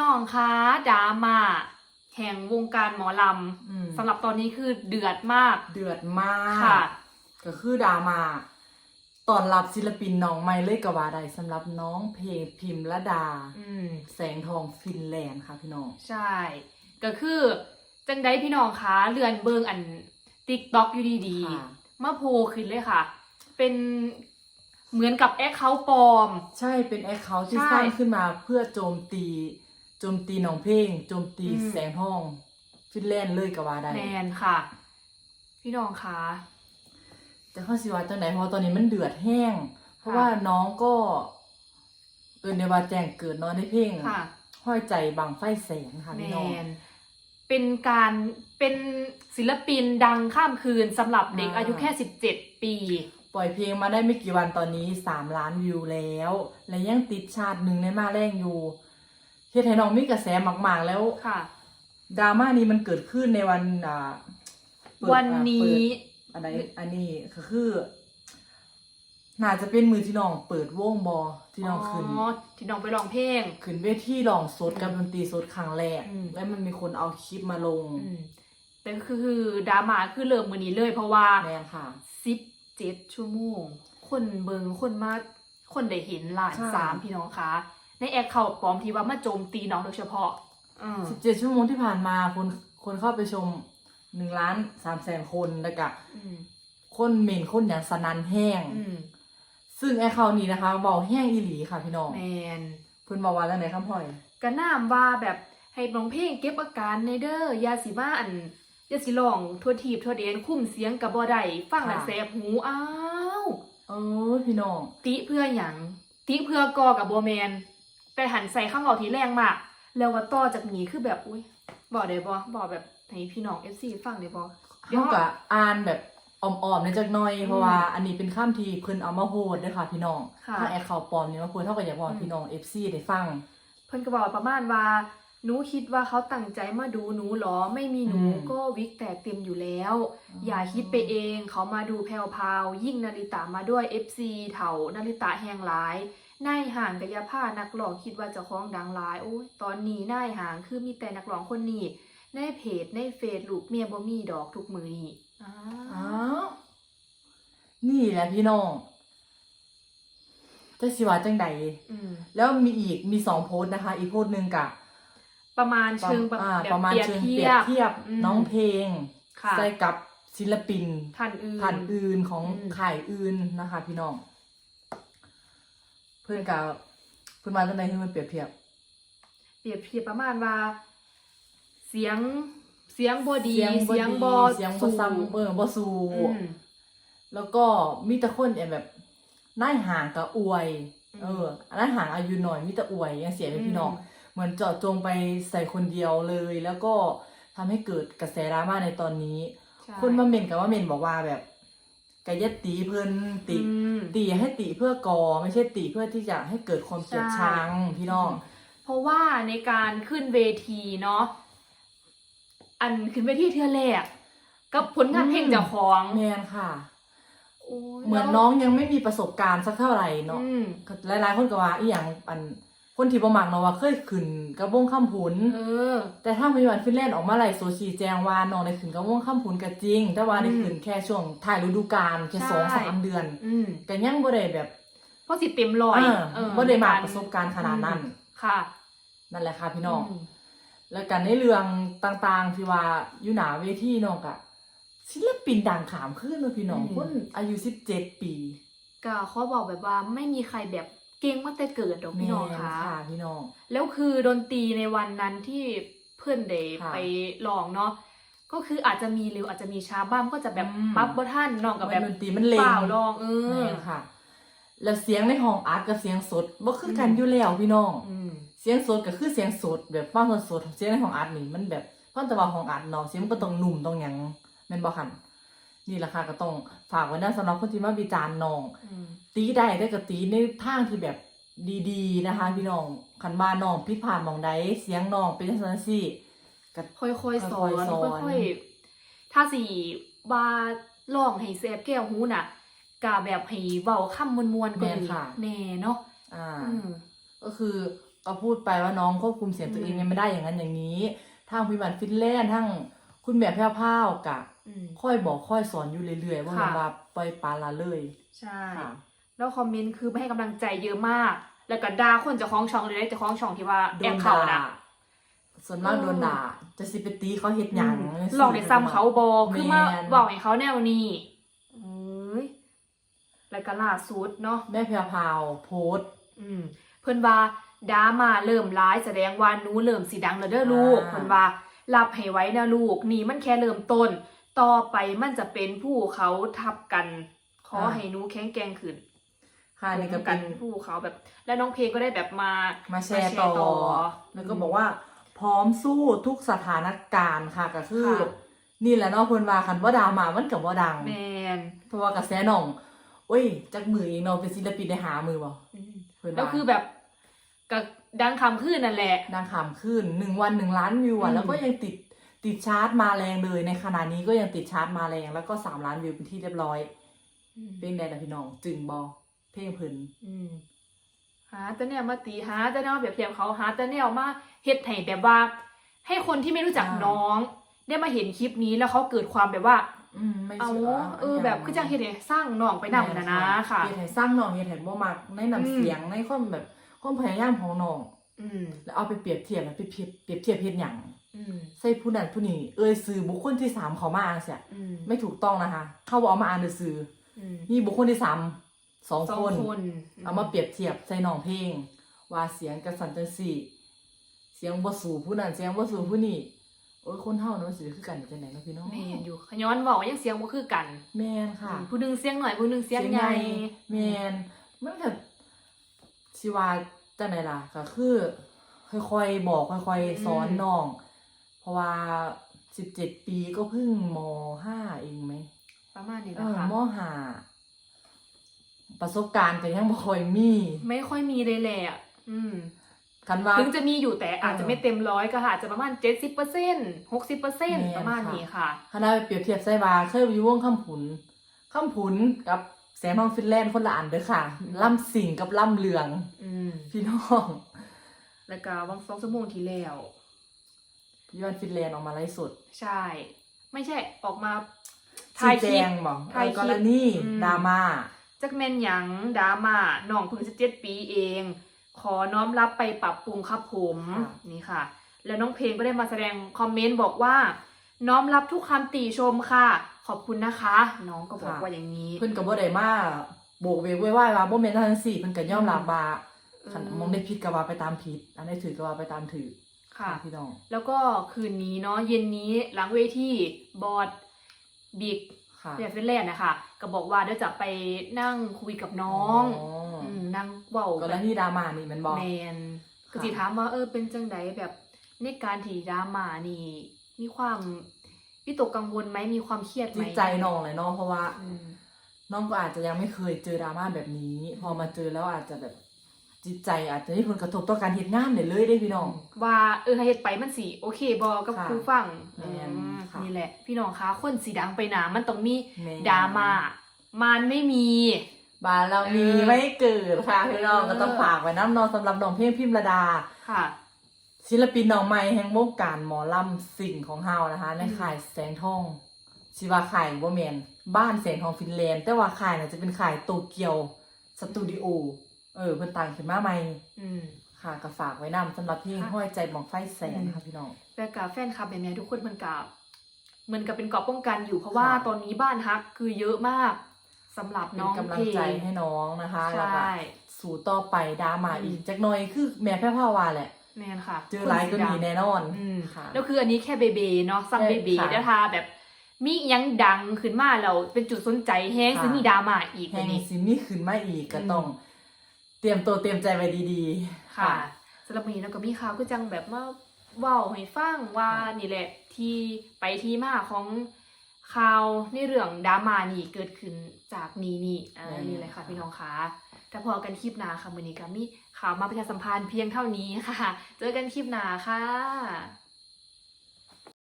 น้องคะดราม่าแห่งวงการหมอลอืมำสำหรับตอนนี้คือเดือดมากเดือดมาก ค่ะ ก็คือดรามาตอนรับศิลปินน้องใหม่เลยก็ว่าได้สำหรับน้องเพลงพิมพ์ละดา อืม แสงทองฟินแลนด์ค่ะพี่น้อง ใช่ ก็คือจังได้พี่น้องคะเลื่อนเบิงอันติ๊กต็อกอยู่ดีค่ะ ๆมาโพลขึ้นเลยค่ะ เป็นเหมือนกับแอคเคาท์ปลอม ใช่เป็นแอคเคาท์ที่ใช่ สร้างขึ้นมาเพื่อโจมตี โจมตีน้องเพลงโจมตีอืม แสงทอง ฟินแลนด์เลยก็ว่าได้แมนค่ะ พี่น้องคะจะเข้าสิว่าจังไหนเพราะตอนนี้มันเดือดแห้ง เพราะค่ะ ว่าน้องก็ เอินในว่าแจ้งเกิดเนอนในเพลงค่ะ ห้อยใจบังไฟแสงค่ะแมพี่น้อง น เป็นการเป็นศิลปินดังข้ามคืนสำหรับเด็กอ่า อายุแค่ 17 ปี ปล่อยเพลงมาได้ไม่กี่วันตอนนี้สามล้านวิวแล้ว และยังติดชาติหนึ่งในมาแรงอยู่ เฮ็ดให้น้องมีกระแสมากๆแล้วค่ะ ดราม่านี้มันเกิดขึ้นในวันอ่าเปิดวันนี้อ่าเปิดอันใดอันนี้ก็คือ น่าจะเป็นมือที่น้องเปิดวงบอที่น้องขึ้น อ๋อที่น้องไปร้องเพลง ขึ้นเวทีร้องสดกับดนตรีสดครั้งแรก อืม และมันมีคนเอาคลิปมาลงอืมแต่คือดราม่าคือเริ่มมือนี้เลยเพราะว่าแม่นค่ะ17ชั่วโมง คนเบิงคนมาคนได้เห็นล้านใช่ สามพี่น้องคะ ในแอคเคาท์ปลอมที่ว่ามาโจมตีน้องโดยเฉพาะอืม17ชั่วโมงที่ผ่านมาคนคนเข้าไปชมหนึ่งล้านสามแสนคนแล้วก็อืมคนเมนคนอย่างสนันแห้ง อืมซึ่งไอ้เขาวนี้นะคะเบาแห้งอีหลีค่ะพี่น้องแมน เพิ่นบอกว่าแล้วไหนคำพ่อย ก็น่ามว่าแบบให้น้องเพลงเก็บอาการในเด้อยาสิมาอันยาสิลองทั่วทีบทั่วเดนคุ้มเสียงกับบ่ได้ฟังแล้วแสบหูอ้าว เออพี่น้องติเพื่อหยังติเพื่อกอกับบ่แมน แต่หันใส่ข้างเอาที่แรงมาก แล้วก็ต่อจากนี้คือแบบอุ้ยบอกได้บ่บอกแบบให้พี่น้อง FC ฟังได้บ่เท่ากับอ่านแบบอ่อมๆในจักหน่อยอืมเพราะว่าอันนี้เป็นข้ามที่เพิ่นเอามาโพสต์ด้วยค่ะพี่น้องค่ะถ้าแอคเคาท์ปลอมนี่มาโพสต์เท่ากับอยากบอกอืมพี่น้อง FC ได้ฟังเพิ่นก็บอกประมาณว่าหนูคิดว่าเขาตั้งใจมาดูหนูเหรอ ไม่มีหนูอืมก็วิกแตกเต็มอยู่แล้วอ๋อออย่าคิดไปเองเขามาดูแพรวๆยิ่งนาริตามาด้วย FC เถานาริตาแหงหลาย นายห่างกายาผ้านักร้องคิดว่าเจะคล้าของดังหลายโอ้ยตอนนี้นายห่างคือมีแต่นักร้องคนนี้ในเพจในเฟซลูกเมียบ่มีดอกทุกมือนี่อ้าอ้าววนี่แหละพี่น้องจะสิว่าจังใดอืมแล้วมีอีกมีสองโพสต์นะคะ อีกโพสต์หนึ่งกับประมาณเชิงแบบอ่าแบบประมาณเปรียบเชิงเทีเปรียยบบเทียบอืมน้องเพลงค่ะใส่กับศิลปินท่านอื่นผ่านอื่นของอืมข่ายอื่นนะคะ พี่น้องเพื่อนกับเพื่อนมาตั้งแต่ที่มันเปรียบเทียบ เปรียบเทียบประมาณว่า เสียงเสียงบดีบ่เสียงบอเสียงบ่ซ้ำเออบ่สูอืมแล้วก็มีแต่คนแบบนายห่างกับอวยอืมเออนายห่างอายุหน่อยมีแต่อวยยังเสียไปพี่น้องเหมือนเจาะจงไปใส่คนเดียวเลย แล้วก็ทำให้เกิดกระแสดราม่าในตอนนี้ใช่คนมาเมนกับว่าเมนบอกว่าแบบ กะยะตีเพิ่นติ อืม ตีให้ติเพื่อกอไม่ใช่ติเพื่อที่จะให้เกิดความเกลียดใช่ชังพี่น้อง เพราะว่าในการขึ้นเวทีเนาะอันขึ้นเวทีเทือแรกกับผลงานเพลงเจ้าของแมนค่ะโอ้ยเหมือนแล้วน้องยังไม่มีประสบการณ์สักเท่าไหร่เนาะอืม หลายๆคนก็ว่าอีหยังอัน คนที่ประมักเนาะว่าเคยขึ้นกระวงข้ามผุนเออ แต่แต่ถ้ามีวันฟินแลนด์ออกมาไล่โซชีแจงว่าน้องได้ขึ้นกระวงข้ามผุนก็จริง แต่ว่าได้อืมขึ้นแค่ช่วงถ่ายฤดูกาลแค่ใช่สองสามเดือนอืมก็ยังบ่ได้แบบเพราะสิเต็มร้อยอ่าเออบ่ได้มากประสบการณ์ขนาดนั้นอืมค่ะ นั่นแหละค่ะพี่น้องมแล้วกันในเรื่องต่างๆที่ว่าอยู่หนาเวทีน้องกะศิลปินดังขามขึ้นเลยพี่น้องอืมคนอายุสิบเจ็ดปีก็เขาบอกแบบว่าไม่มีใครแบบ เก่งมาแต่เกิดดอกพี่น้องแม่ค่ะค่ะ พี่น้อง แล้วคือดนตรีในวันนั้นที่เพื่อนเดย์ค่ะไปลองเนาะก็คืออาจจะมีเร็วอาจจะมีช้าบ้างก็จะแบบอืมปั๊บบ่ท่านน้องกับแบบดนตรีมันเล่เปนล่าลองเออแม่ค่ะ แล้วเสียงในห้องอัดกับเสียงสดบ่คือกันอยู่แล้วพี่น้องอืมเสียงสดก็คือเสียงสดแบบฟังสดๆเสียงในห้องอัดนี่มันแบบฟังแต่ว่าห้องอัดเนาะเสียงมันก็ต้องนุ่มต้องหยังแม่นบ่คัน นี่แหละค่ะก็ต้องฝากไว้นะสำหรับคนที่มาวิจารณ์น้องอืมตีได้ได้ก็ตีในทางที่แบบดีๆนะคะ พี่น้องคันบ้านน้องพิดผ่านหมองใดเสียงน้องเป็นจังซั่นสิก็ค่อยๆสอนค่อยๆสอนค่อยๆถ้าสิว่าลองให้เซฟแก้วหูน่ะกะแบบให้เว้าคำมวนๆก็แม่นดีค่ะแน่เนาะอ่าอืมก็คือก็พูดไปว่าน้องควบคุมเสียงตัวเองยังไม่ได้อย่างนั้นอย่างนี้ทางพิบัติฟินแลนด์ทั้งคุณแม่แพ้วพราวกะอืม ค่อยบอกค่อยสอนอยู่เรื่อยๆว่ามันค่ะว่าปล่อยปลาละเลยใช่ค่ะแล้วคอมเมนต์คือไม่ให้กำลังใจเยอะมาก แล้วก็ด่าคนเจะคล้าของช่องเลยได้เจะคล้าของช่องที่ว่าโดแอบนเขาด่านะส่วนมากเออโดนด่าจะสิไปตีเขาเฮ็ดหยังลองในซ้ำเขาบอคือมาแม่น บอกให้เขาแนวนี้เอ้ยแล้วก็ล่าสุดเนาะ แม่แพ้วพราวโพสต์ อืมเพิ่นว่าดามาเริ่มร้ายแสดงว่าหนูเริ่มสีดังแล้วเด้อลูกอ่า เพิ่นว่ารับให้ไว้นะลูกนี่มันแค่เริ่มต้น ต่อไปมันจะเป็นผู้เขาทับกัน ขอให้หนูแข็งแกร่งขึ้นค่ะนี่ก็กัเป็นนผู้เขาแบบ แล้วน้องเพลงก็ได้แบบมามาแชร์ต่อ แล้วก็บอกว่า พร้อมสู้ทุกสถานการณ์ค่ะก็คือค่ะนี่แหละเนาะเพิ่นว่าคันว่าดรามามันกับว่าดังแมนเพราะว่ากระแสน้องโอ้ยจักมือเองเนาะเป็นศิลปินได้หามือบ่อืมเพิ่นแล้วว่าคือแบบกับดังคำขึ้นนั่นแหละ ดังขำขึ้นหนึ่งวันหนึ่งล้านวิวอือะมแล้วก็ยังติด ติดชาร์ตมาแรงเลยในขณะนี้ก็ยังติดชาร์ตมาแรงแล้วก็สามล้านวิวเป็นที่เรียบร้อยเป็นไงล่ะพี่น้องจึงบอเพลงเพิ่นอืมหาแต่แนวมาตีหาแต่แนวแบบเทียบเขาหาแต่แนวมาเฮ็ดให้แบบว่า ให้คนที่ไม่รู้จักน้อง ได้มาเห็นคลิปนี้แล้วเขาเกิดความแบบว่าอืมไม่เอาเชื่อเออแบบคือจังเฮ็ดให้สร้างน้องไปนำนะนะค่ะเฮ็ดให้สร้างน้องเฮ็ดให้บ่มักในอืน้ำมเสียงในความแบบความพยายามของน้อง อืมแล้วเอาไปเปรียบเทียบแล้วไปเปรียบเปรียบเทียบเฮ็ดหยังอืมใส่ผู้นั้นผู้นี้เอ่ยสื่อบุคคลที่สามเขามาอ่านเสียอืมไม่ถูกต้องนะคะ เขาบอกเอามาอ่านซื่ออืมๆนี่บุคคลที่สามสองสองคน คนเอามาเปรียบเทียบใส่น้องเพลง ว่าเสียงกระสันจังสี่ เสียงบ่สู่ผู้นั้นเสียงบ่สู่ผู้นี้โอ้ยคนเฮาเนาะสิคือกันจังได๋เนาะพี่น้องแม่นอยู่ขย้อนบอกว่ายังเสียงบ่คือกันแม่นค่ะอืมผู้หนึงเสียงหน่อยผู้หนึงเสียงใหญ่ แม่นมันก็สิว่า จังไดล่ะก็คือ ค่อยๆบอกค่อยๆสอนน้อง เพราะว่า17ปีก็เพิ่งมห้าเองไหมประมาณนี้เอนะอคะ มห้าประสบการณ์ก็ยังบ่ค่อยมีไม่ค่อยมีเลยแหละอืมกันว่า ถึงจะมีอยู่แต่อาจจะเออไม่เต็มร้อยก็อาจจะประมาณเจ็ดสิบเปอร์เซ็นต์หกสิบเปอร์เซ็นต์แม่นประมาณนี้ค่ะ คณะเปรียบเทียบใส่บาเคยไปอยู่วงคำผุนคำผุนกับ แสงทองฟินแลนด์คนละอันเด้อค่ะ ล่ำสิงกับล่ำเหลือง อืมพี่น้องแล้วก็วังสองชั่วโมงที่แล้ว พี่วันฟินแลนด์ออกมาไลฟ์สดใช่ ไม่ใช่ออกมาชี้ถ่ายคแจลิป งบอกถ่ายคลิปกรณีอืม ดราม่า จักแมนหยังดราม่าน้องเพิ่งสิบเจ็ดปีเอง ขอน้อมรับไปปรับปรุงครับผมนี่ค่ะ แล้วน้องเพลงก็ได้มาแสดงคอมเมนต์บอกว่า น้อมรับทุกคำติชมค่ะ ขอบคุณนะคะ น้องก็บอกว่าอย่างนี้ เพิ่นก็บ่ได้มาโบกเวกไว้ว่าบ่แม่นทั้งสี่เพิ่นก็ยอมรับว่าอืมคันมองได้ผิดก็ว่าไปตามผิด อันใดถือก็ว่าไปตามถือค่ะพี่น้อง แล้วก็คืนนี้เนาะเย็นนี้หลังเวทีบอดบิ๊กค่ะเรียนเฟนแลนด์นะคะก็บอกว่าเดี๋ยวจะไปนั่งคุยกับน้องอ๋อมนั่งเว้ากรณีดราม่านี่แมันบ่แมนก็ค่ะสิถามว่าเออเป็นจังไดแบบในการถีดราม่านี่มีความ วิตกกังวลไหมมีความเครียดไหมจิตใจน้องเลยเนาะเพราะว่าอืม น้องก็อาจจะยังไม่เคยเจอดราม่าแบบนี้ พอมาเจอแล้วอาจจะแบบจิตใจอาจจะมีผลกระทบต่อการเฮ็ดงานได้เลยได้พี่น้อง ว่าเออถ้าเฮ็ดไปมันสิโอเคบอกัค่ะครูฟังแม่นอืมค่ะ นี่แหละ พี่น้องคะคนสีดังไปหนามันต้องมีแม่ดราม่ามันไม่มี บ้านเรามีเออ ไม่เกิดค่ะพี่น้องเออก็ต้องฝากไว้น้ำนอนสำหรับน้องเพลงพิมระดา ค่ะ ศิลปินน้องใหม่แห่งวงการหมอลำสิ่งของเฮานะคะในค่ายแสงทองชิว่าค่ายบ่แมนบ้านแสงทองฟินแลนด์แต่ว่าค่ายน่ะจะเป็นค่ายโตเกียวสตูดิโอเออเพิ่นต่างขึ้นมาใหม่อืม ค่ะก็ฝากไว้นำสำหรับเพลงค่ะห้อยใจบังไฟแสนค่ะพี่น้องแต่กับแฟนคลับแบบนี้ทุกคนมันกับเหมือนกับเป็นเกราะป้องกันอยู่เพราะว่าค่ะ ตอนนี้บ้านฮักคือเยอะมากสำหรับเป็นน้องกำลัเพงลใจงให้น้องนะคะใช่แล้วก็สู่ต่อไปดราม่าอีกอืมจักหน่อยคือแม่แพ้ผ้าวาแหละ แมนค่ะเจอหลายก็ดีแน่นอนอืมค่ะแล้วคืออันนี้แค่เบเบเนาะซัมใช่เบเบค่ะเดี๋ยวทาแบบมีอิหยังดังขึ้นมาเราเป็นจุดสนใจแฮงค่ะซึ่งมีดราม่าอีกแห่อังนนี้ซิมีขึ้นมาอีกก็อืมต้อง เตรียมตัวเตรียมใจไว้ดีๆ ค่ะสำหรับวันนี้เราก็มีข่าวก็จังแบบมาเว้าให้ฟังว่าค่ะนี่แหละที่ไปที่มาของข่าวในเรื่องดราม่านี่เกิดขึ้นจากนี้นี่อ่านี่แหละค่ะพี่น้องคะแต่พอกันคลิปหน้าค่ะวันนี้ก็มี ข่าวมาประชาสัมพันธ์เพียงเท่านี้ค่ะ เจอกันคลิปหน้าค่ะ